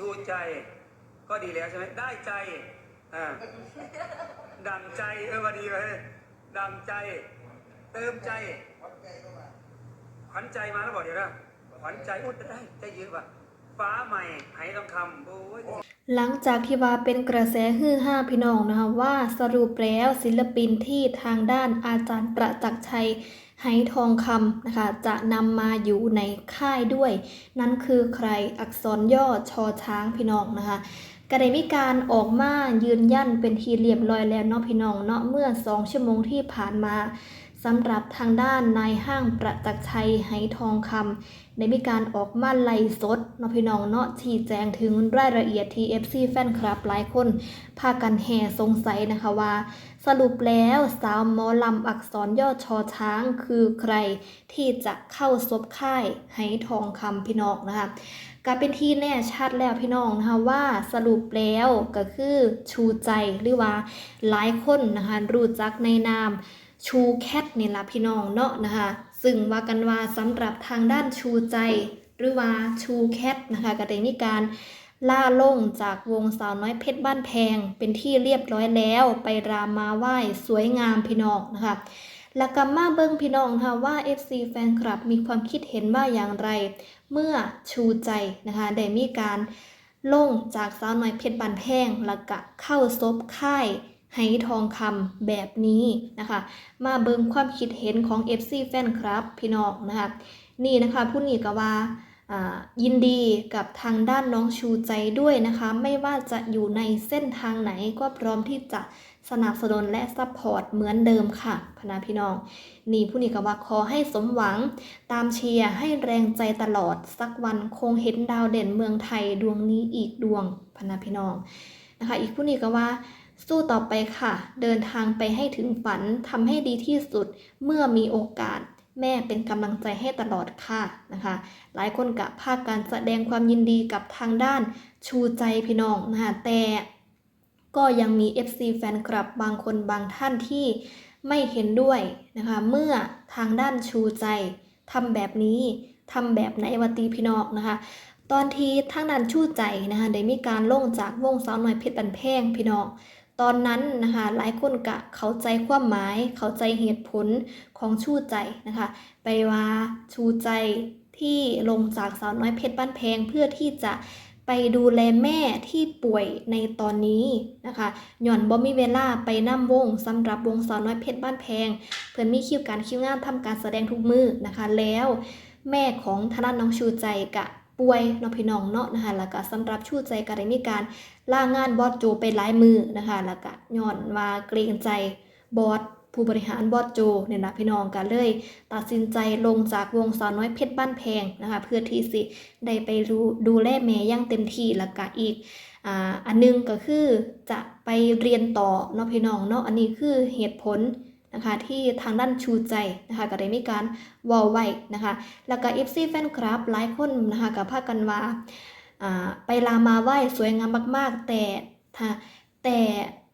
ชูใจ ก็ดีแล้วใช่ไหมได้ใจอ่าดังใจเออมาดีเลยดังใจ เติมใจขวัญใจมาแล้วบอกเดี๋ยวนะขวัญใจอุดได้ใจเยอะว่ะฟ้าใหม่ไหทองคำโอ้ยหลังจากที่ว่าเป็นกระแสฮือฮาพี่น้องนะคะว่าสรุปแล้วศิลปินที่ทางด้านอาจารย์ประจักษ์ชัย ไหทองคำนะคะ จะนำมาอยู่ในค่ายด้วย นั่นคือใครอักษรย่อชอช้างพี่น้องนะคะก็ได้มีการออกมายืนยันเป็นทีเรียบร้อยแล้วเนาะพี่น้องเนาะเมื่อสองชั่วโมงที่ผ่านมา สำหรับทางด้านนายห้างประจักษ์ชัยไหทองคำได้มีการออกมาไล่สดนพี่น้องเนาะชี้แจงถึงรายละเอียดที่ FC แฟนคลับหลายคน พากันแห่สงสัยนะคะว่า สรุปแล้วสาวมอลำอักษรย่อชอช้างคือใครที่จะเข้าซบค่ายไหทองคำพี่น้องนะคะก็เป็นที่แน่ชัดแล้วพี่น้องนะคะว่าสรุปแล้วก็คือชูใจหรือว่าหลายคนนะคะรู้จักในนาม ชูแคทนี่ละพี่น้องเนาะนะคะซึ่งว่ากันว่าสำหรับทางด้านชูใจ หรือว่าชูแคทนะคะก็ได้มีการล่าลงจากวงสาวน้อยเพชรบ้านแพง เป็นที่เรียบร้อยแล้วไปรามาไหว้สวยงามพี่น้องนะคะแล้วก็มาเบิ้งพี่น้องนะคะว่า FC แฟนคลับมีความคิดเห็นว่าอย่างไร เมื่อชูใจนะคะได้มีการลงจากสาวน้อยเพชรบ้านแพงแล้วก็เข้าซบค่าย ไหทองคำแบบนี้นะคะ มาเบิงความคิดเห็นของ FC แฟนคลับ พี่น้องนะคะ นี่นะคะผู้นี้ก็ว่าอ่ายินดีกับทางด้านน้องชูใจด้วยนะคะ ไม่ว่าจะอยู่ในเส้นทางไหนก็พร้อมที่จะสนับสนุนและซัพพอร์ตเหมือนเดิมค่ะพนาพี่น้อง นี่ผู้นี้ก็ว่าขอให้สมหวัง ตามเชียร์ให้แรงใจตลอดสักวันคงเห็นดาวเด่นเมืองไทยดวงนี้อีกดวงพนาพี่น้องนะคะ อีกผู้นี้ก็ว่า สู้ต่อไปค่ะ เดินทางไปให้ถึงฝันทำให้ดีที่สุดเมื่อมีโอกาส แม่เป็นกำลังใจให้ตลอดค่ะนะคะ หลายคนกะภาคการแสดงความยินดีกับทางด้านชูใจพี่น้องนะคะแต่ก็ยังมี FC แฟนคลับบางคนบางท่านที่ไม่เห็นด้วยนะคะ เมื่อทางด้านชูใจทำแบบนี้ทำแบบไหนวตีพี่น้องนะคะ ตอนที่ทางด้านชูใจนะคะได้มีการลงจากวงสาวน้อยเพชรบันแพงพี่น้อง ตอนนั้นนะคะหลายคนกะเข้าใจความหมาย เข้าใจเหตุผลของชูใจนะคะ ไปว่าชูใจที่ลงจากสาวน้อยเพชรบ้านแพงเพื่อที่จะไปดูแลแม่ที่ป่วยในตอนนี้นะคะหย่อนบ่มีเวลาไปนั่วงสำหรับวงสาวน้อยเพชรบ้านแพง เพื่อนมีคิวการคิวงานทำการแสดงทุกมือนะคะ แล้ว แม่ของทนานน้องชูใจกะ ป่วยเนาะพี่น้องเนาะนะคะแล้วก็สำหรับชูใจก็ได้มีการลางานบอสโจไปหลายมือนะคะแล้วก็ย้อนว่าเกรงใจบอสผู้บริหารบอสโจเนี่ยนะพี่น้องกันเลย ตัดสินใจลงจากวงสาวน้อยเพชรบ้านแพงนะคะเพื่อที่สิได้ไปรู้ดูแลแม่อย่างเต็มที่แล้วก็อีกอ,อันหนึงก็คือจะไปเรียนต่อเนาะพี่น้องเนาะอันนี้คือเหตุผล นะคะที่ทางด้านชูใจนะคะก็ได้มีการวอลไว้นะคะแล้วก็ FC แฟนคลับหลายคนนะคะกับพากันว่าไปลามาไหว้สวยงามมาก ๆ แต่ถ้าแต่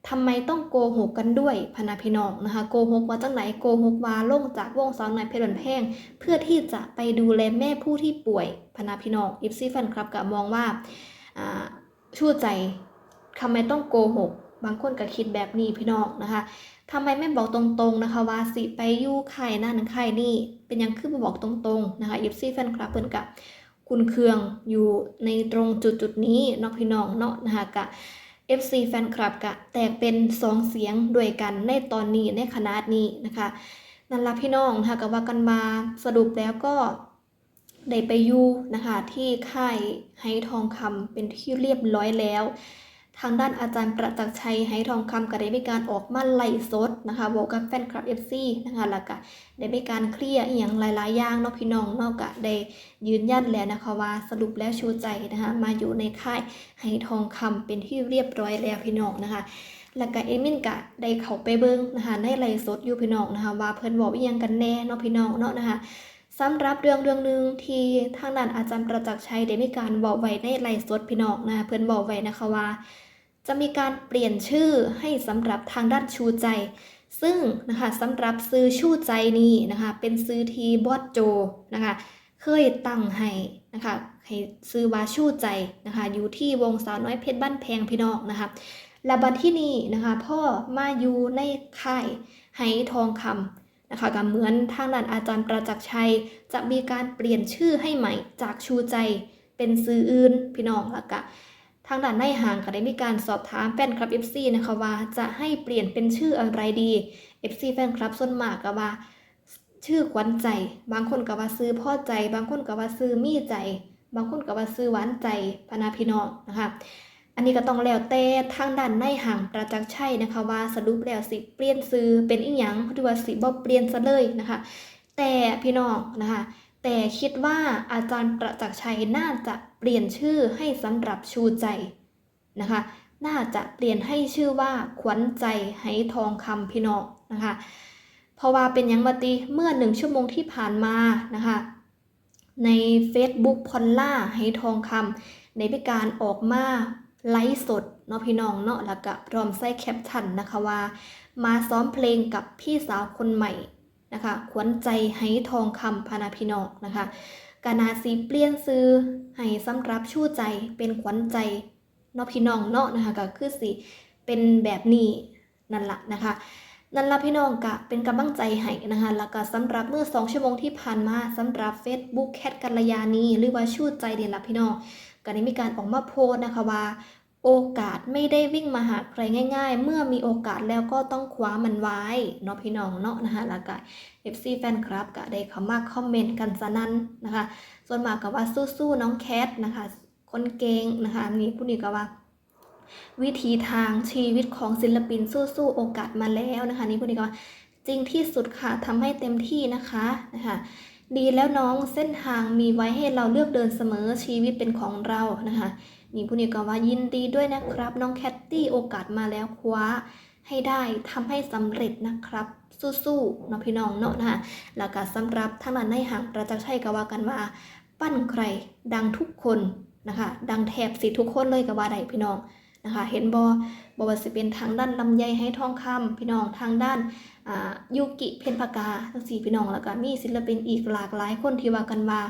ทำไมต้องโกหกกันด้วยพนาพี่น้องนะคะโกหกว่าจังไหนโกหกว่าล่งจากวงสาวน้อยเพลินแพงเพื่อที่จะไปดูแลแม่ผู้ที่ป่วยพนาพี่น้องอิฟซี่แฟนคลับก็มองว่าชั่วใจทำไมต้องโกหก บางคนก็คิดแบบนี้พี่น้องนะคะทำไมไม่บอกตรงๆนะคะว่าสิไปยู่ไข่นั่นไข่นี่ เป็นยังคือมาบอกตรงๆนะคะอิฟซีแฟนคลับเพิ่นกับคุณเครืองอยู่ในตรงจุดจุดๆนี้เนาะพี่น้องเนาะนะคะกะ FC แฟนคลับกะแตกเป็นสองเสียงด้วยกันในตอนนี้ในขนาดนี้นะคะนั่นละพี่น้องนะคะก็ว่ากันมาสรุปแล้วก็ได้ไปยู่นะคะที่ค่ายไฮทองคำเป็นที่เรียบร้อยแล้ว ทางด้านอาจารย์ประจักษ์ชัยไฮทองคำก็ได้มีการออกมาไล่สดนะคะบอกกับแฟนคลับ FC นะคะแล้วก็ได้มีการเคลียร์อย่างหลาย ๆ อย่างเนาะพี่น้องเนาะก็ได้ยืนยันแล้วนะคะว่าสรุปแล้วชูใจนะคะมาอยู่ในค่ายไห้ทองคำเป็นที่เรียบร้อยแล้วพี่น้องนะคะแล้วก็เอมินกะได้เข้าไปเบิ้งนะคะในไลฟ์สดอยู่พี่น้องนะคะว่าเพิ่นบอกอีหยังกันแน่เนาะพี่น้องเนาะนะคะสำหรับเรื่องเรื่องหนึ่งที่ทางด้านอาจารย์ประจักษ์ชัยได้มีการบอกไว้ในไลฟ์สดพี่น้องนะเพิ่อนบอกไว้นะคะว่า จะมีการเปลี่ยนชื่อให้สำหรับทางด้านชูใจ ซึ่งนะคะสำหรับซื้อชูใจนี้นะคะเป็นซื้อทีบอสโจนะคะเคยตั้งให้นะคะให้ซื้อว่าชูใจนะคะอยู่ที่วงสาวน้อยเพชรบ้านแพงพี่น้องนะคะและบัดที่นี่นะคะพ่อมาอยู่ในค่ายไหทองคำนะคะก็เหมือนทางด้านอาจารย์ประจักษ์ชัย จะมีการเปลี่ยนชื่อให้ใหม่จากชูใจเป็นซื้ออื่นพี่น้องล้วก็ ทางด้านในห่างก็ได้มีการสอบถามแฟนคลับ FC นะคะว่าจะให้เปลี่ยนเป็นชื่ออะไรดี FC แฟนคลับส่วนมากก็ว่า ชื่อขวัญใจ บางคนก็ว่าซื้อพ่อใจ บางคนก็ว่าซื้อมีใจ บางคนก็ว่าซื้อหวานใจพนาพี่น้องนะคะอันนี้ก็ต้องแล้วแต่ทางด้านในห่างประจักษ์ชัยนะคะว่าสรุปแล้วสิเปลี่ยนซื้อเป็นอีหยังหรือว่าสิบ่เปลี่ยนซะเลยนะคะ แต่พี่น้องนะคะ แต่คิดว่าอาจารย์ประจักษ์ชัยน่าจะเปลี่ยนชื่อให้สำหรับชูใจนะคะ น่าจะเปลี่ยนให้ชื่อว่าขวัญใจไหทองคำพี่น้องนะคะ เพราะว่าเป็นยังมาติเมื่อหนึ่งชั่วโมงที่ผ่านมานะคะ ใน Facebook พอลล่าไหทองคำในพิการออกมาไลฟ์สดเนาะพี่น้องเนาะแล้วก็พร้อมใส่แคปชั่นนะคะว่า มาซ้อมเพลงกับพี่สาวคนใหม่ นะคะขวัญใจไห้ทองคำพานาพี่น้องนะคะกานาสีเปลี่ยนซื้อให้สำรับชู้ใจเป็นขวัญใจเนาะพี่น้องเนาะนะคะก็คือสิเป็นแบบนี้นั่นละนะคะนั่นละพี่น้องกะเป็นกำลังใจให้นะคะแล้วก็สำหรับเมื่อ2ชั่วโมงที่ผ่านมาสำหรับ Facebook แคทกัลยานีหรือว่าชู้ใจเดียนละพี่น้องก็ได้มีการออกมาโพสต์นะคะว่า โอกาสไม่ได้วิ่งมาหาใครง่าย ๆ เมื่อมีโอกาสแล้วก็ต้องคว้ามันไว้เนาะพี่น้องเนาะนะคะแล้วก็ FC แฟนคลับก็ได้เข้ามาคอมเมนต์กันสนั่นนะคะ ส่วนมากก็ว่าสู้ๆน้องแคทนะคะ คนเก่งนะคะนี่ผู้นี้ก็ว่า วิธีทางชีวิตของศิลปินสู้ๆโอกาสมาแล้วนะคะ นี่ผู้นี้ก็ว่าจริงที่สุดค่ะทำให้เต็มที่นะคะนะคะดีแล้วน้องเส้นทางมีไว้ให้เราเลือกเดินเสมอชีวิตเป็นของเรานะคะ นี่ผู้นี้ก็ว่ายินดีด้วยนะครับ น้องแคตตี้โอกาสมาแล้วคว้าให้ได้ทำให้สำเร็จนะครับ สู้ๆเนาะพี่น้องเนาะนะคะแล้วก็สำหรับทางด้านในห่างประจักษ์ชัยก็ว่ากันว่า ปั้นใครดังทุกคนนะคะ ดังแทบสิทุกคนเลยก็ว่าได้พี่น้องนะคะ เห็นบอบอว่าสิเป็นทางด้านลำไยให้ทองคำพี่น้องทางด้านอ่ายูกิเพนปากาทั้งสี่พี่น้องแล้วก็มีศิลปินอีกหลากหลายคนที่ว่ากันว่า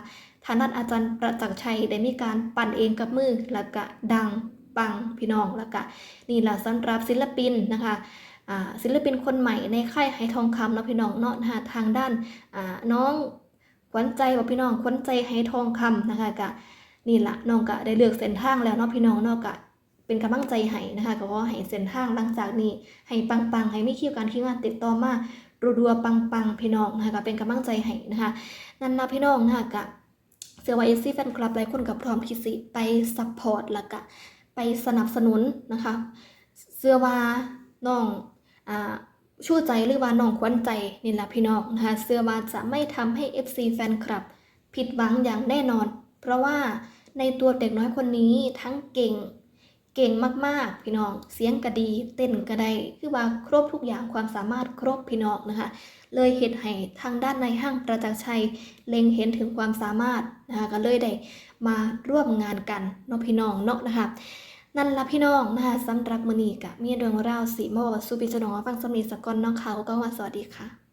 ทางด้านอาจารย์ประจักษ์ชัยได้มีการปั่นเองกับมือแล้วก็ดังปังพี่น้องแล้วก็นี่แหละสำหรับศิลปินนะคะศิลปินคนใหม่ในค่ายไหทองคำเนาะพี่น้องเนาะทางด้านน้องขวัญใจว่าพี่น้องขวัญใจไหทองคำนะคะกะนี่ละน้องกะได้เลือกเส้นทางแล้วเนาะพี่น้องเนาะกะเป็นกำลังใจให้นะคะก็ขอให้เส้นทางหลังจากนี้ ให้ปังๆให้ไม่คิวการที่งานติดต่อมารัวๆปังๆพี่น้องนะคะก็เป็นกำลังใจให้นะคะนั่นนะพี่น้องนะคะกะ เสือวาเอซี่แฟนคลับหลายคนกับพร้อมที่สิไปซัพพอร์ตแล้วก็ไปสนับสนุนนะคะ เสื้อว่าน้องอ่าชู้ใจหรือว่าน้องควันใจนี่แหละพี่น้องนะคะเสื้อว่าจะไม่ทำให้ FC แฟนคลับ ผิดหวังอย่างแน่นอน เพราะว่าในตัวเด็กน้อยคนนี้ทั้งเก่ง เก่งมากๆ พี่น้อง เสียงก็ดี เต้นก็ได้ คือว่าครบทุกอย่างความสามารถครบพี่น้องนะคะ เลยเหตุให้ทางด้านในห้างประจักษ์ชัย เล็งเห็นถึงความสามารถนะคะก็เลยได้มาร่วมงานกันเนาะพี่น้องเนาะนะคะ นั่นละพี่น้องนะคะสำหรับมือนีกะมีเรื่องราวสีมาบอกสู่พี่เจนองฟังสำนีสกอนน้องเขาก็ว่าสวัสดีค่ะ